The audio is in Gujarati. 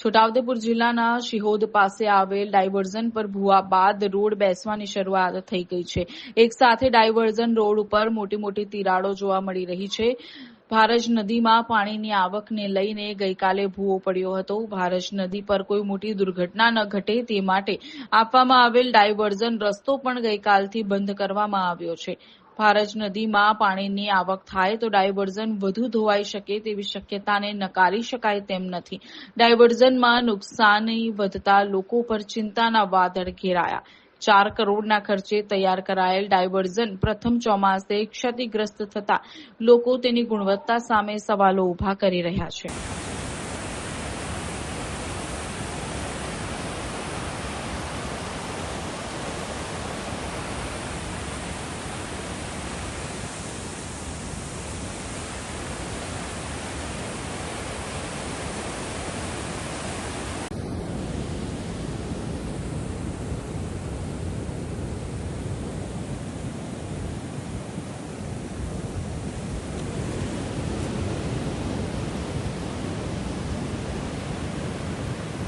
છોટાઉદેપુર જિલ્લાના શિહોદ પાસે આવેલ ડાયવર્ઝન પર ભૂવા બાદ રોડ બેસવાની શરૂઆત થઈ ગઈ છે. એક સાથે ડાયવર્ઝન રોડ ઉપર મોટી મોટી તિરાડો જોવા મળી રહી છે. ભારજ નદીમાં પાણીની આવકને લઈને ગઈકાલે ભૂવો પડ્યો હતો. ભારજ નદી પર કોઈ મોટી દુર્ઘટના ન ઘટે તે માટે આપવામાં આવેલ ડાયવર્ઝન રસ્તો પણ ગઈકાલથી બંધ કરવામાં આવ્યો છે. ભારજ નદીમાં પાણીની આવક થાય તો ડાયવર્ઝન વધુ ધોવાઈ શકે તેવી શક્યતાને નકારી શકાય તેમ નથી. ડાયવર્ઝનમાં નુકસાની વધતા લોકો પર ચિંતાના વાદળ ઘેરાયા. ચાર કરોડના ખર્ચે તૈયાર કરાયેલ ડાયવર્ઝન પ્રથમ ચોમાસે ક્ષતિગ્રસ્ત થતા લોકો તેની ગુણવત્તા સામે સવાલો ઊભા કરી રહ્યા છે.